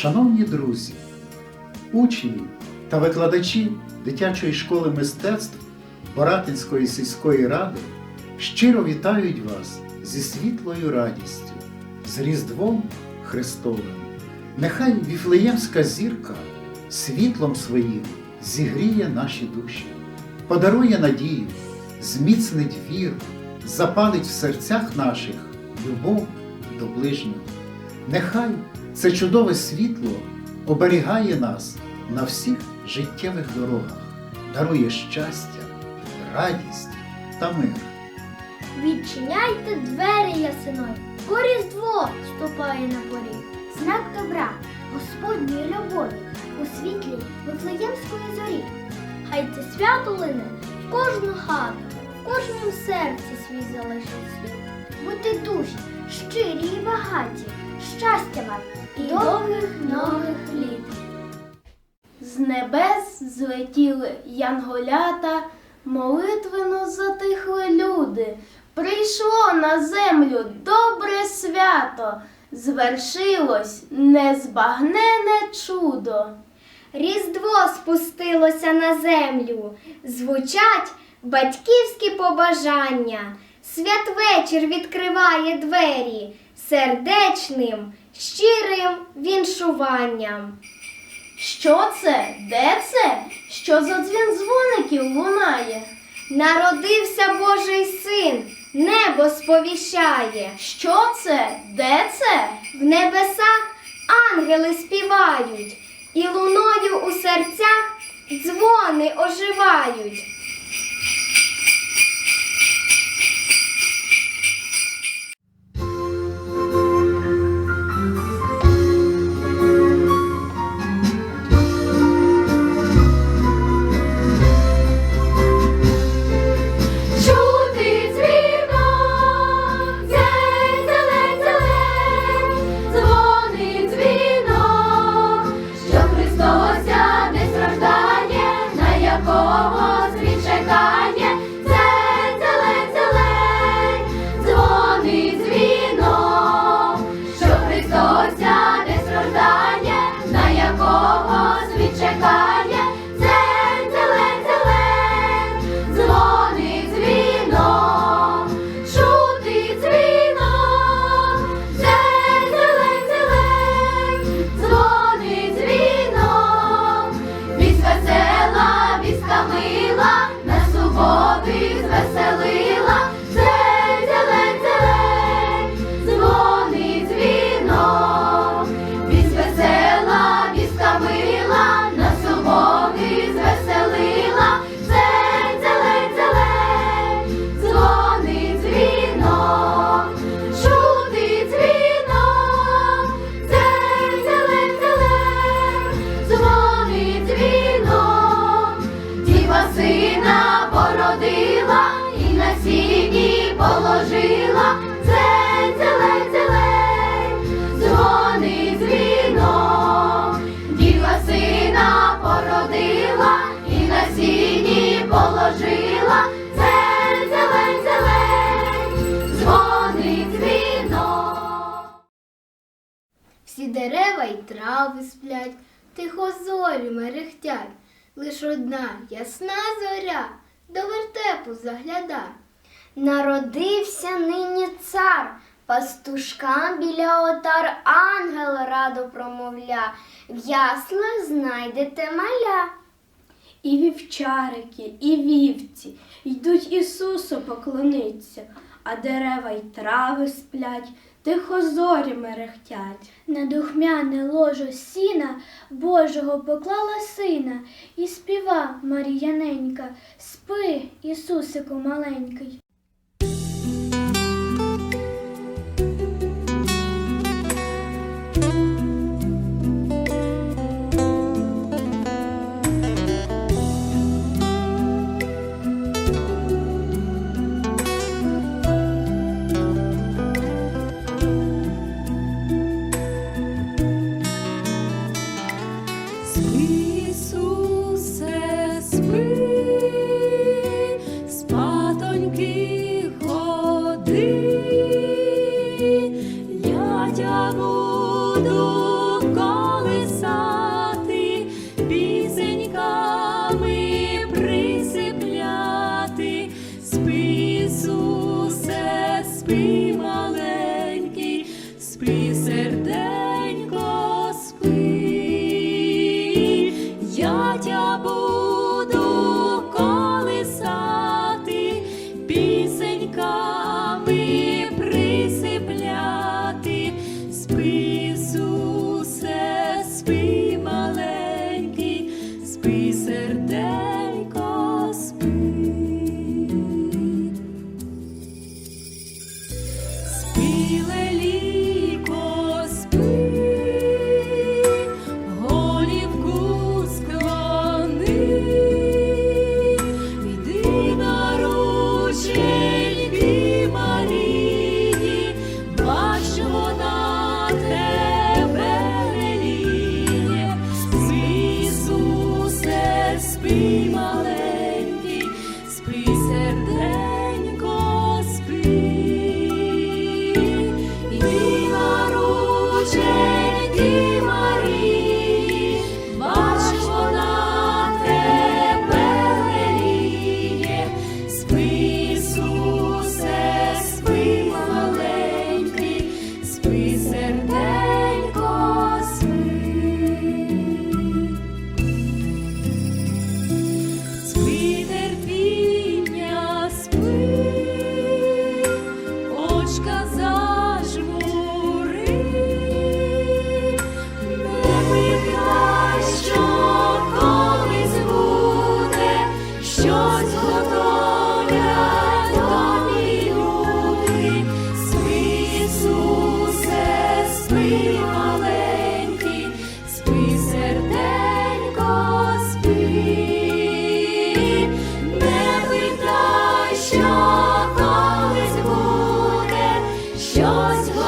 Шановні друзі, учні та викладачі дитячої школи мистецтв Боратинської сільської ради щиро вітають вас зі світлою радістю, з Різдвом Христовим. Нехай віфлеємська зірка світлом своїм зігріє наші душі, подарує надію, зміцнить віру, запалить в серцях наших любов до ближнього. Нехай це чудове світло оберігає нас на всіх життєвих дорогах, дарує щастя, радість та мир. Відчиняйте двері ясиной, бо різдво ступає на поріг. Знак добра, Господньої любові у світлі Вифлеємської зорі. Хай це свято лине в кожну хату, кожному серці свій залишив світ. Будьте душі, щирі і багаті, щастя вам і довгих нових літ. З небес злетіли янголята, молитвено затихли люди. Прийшло на землю добре свято, звершилось незбагнене чудо. Різдво спустилося на землю, звучать батьківські побажання. Святвечір відкриває двері сердечним, щирим віншуванням. Що це? Де це? Що за дзвін дзвоників лунає? Народився Божий син, небо сповіщає. Що це? Де це? В небесах ангели співають, і луною у серцях дзвони оживають. Oh. Трави сплять, тихо зорі мерехтять, лиш одна ясна зоря до вертепу загляда. Народився нині цар, пастушкам біля отар ангел радо промовля, в яслах знайдете маля. І вівчарики, і вівці йдуть Ісусу поклониться, а дерева й трави сплять, тихо зорі мерехтять. На духмяне ложо сіна Божого поклала сина, і співа Маріяненька, спи, Ісусику маленький.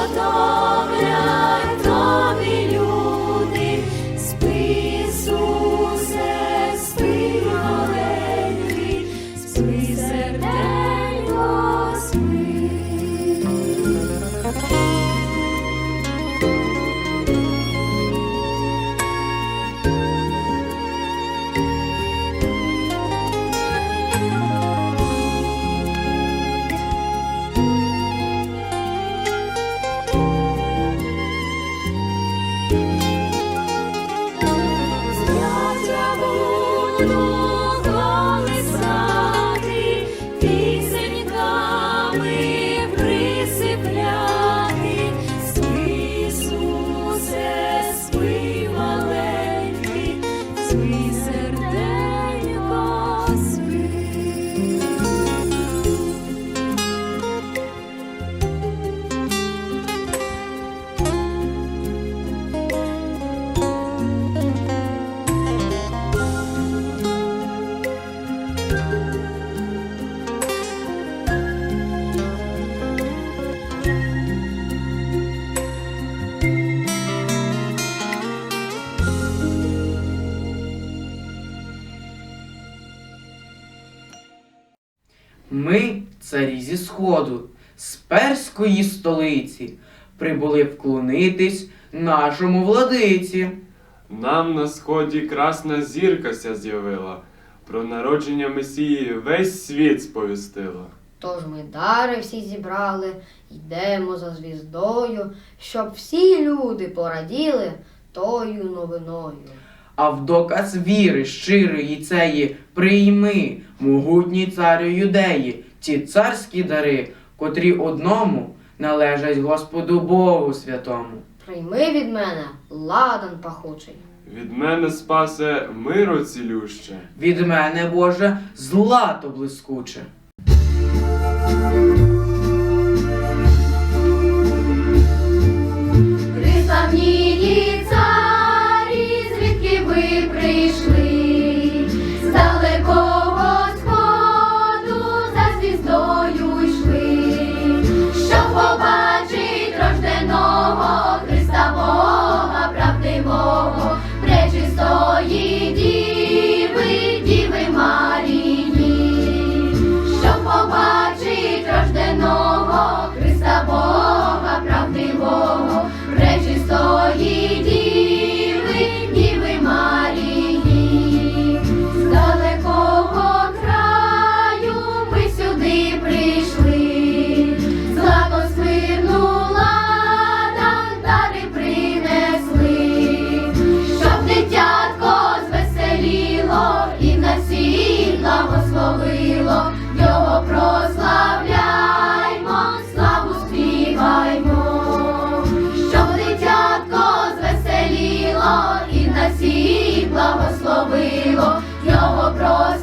Sodom. Сходу, з перської столиці, прибули вклонитись нашому владиці. Нам на сході красна зірка ся з'явила. Про народження Месії весь світ сповістила. Тож ми дари всі зібрали, йдемо за звіздою, щоб всі люди пораділи тою новиною. А в доказ віри щирої цеї прийми, могутній царю юдеї, ті царські дари, котрі одному належать Господу Богу святому. Прийми від мене ладан пахучий. Від мене спасе миро цілюще. Від мене, Боже, злато блискуче. Приславні його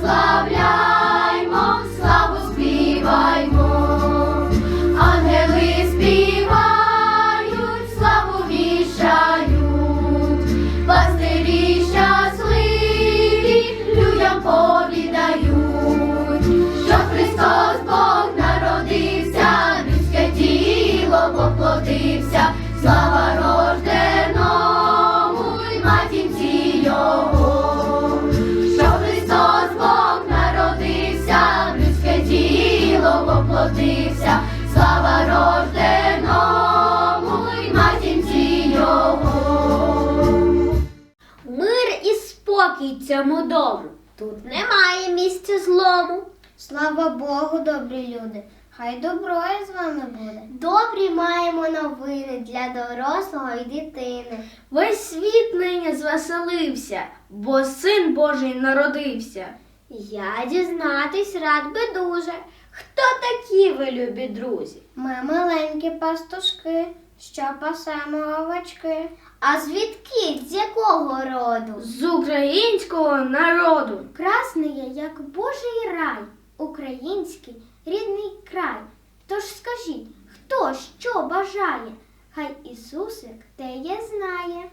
цьому дому. Тут немає місця злому. Слава Богу, добрі люди. Хай добро з вами буде. Добрі маємо новини для дорослого і дитини. Весь світ нині звеселився, бо син Божий народився. Я дізнатись рад би дуже. Хто такі ви, любі друзі? Ми маленькі пастушки, що пасемо овочки. А звідки? З якого роду? З українського народу. Красний є, як Божий рай, український рідний край. Тож скажіть, хто що бажає? Хай Ісусик теє знає.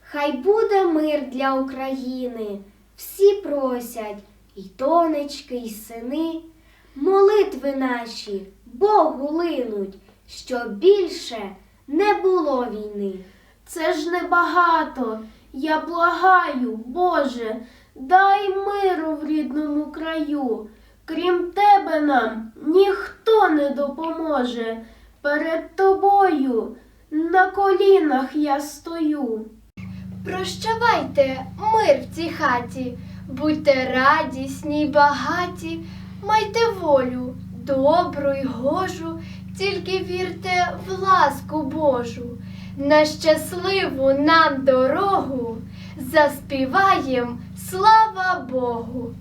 Хай буде мир для України. Всі просять, і донечки, і сини. Молитви наші Богу линуть, щоб більше не було війни. Це ж небагато. Я благаю, Боже, дай миру в рідному краю. Крім тебе нам ніхто не допоможе. Перед тобою на колінах я стою. Прощавайте, мир в цій хаті, будьте радісні й багаті, майте волю, добру й гожу, тільки вірте в ласку Божу. На щасливу нам дорогу заспіваєм слава Богу.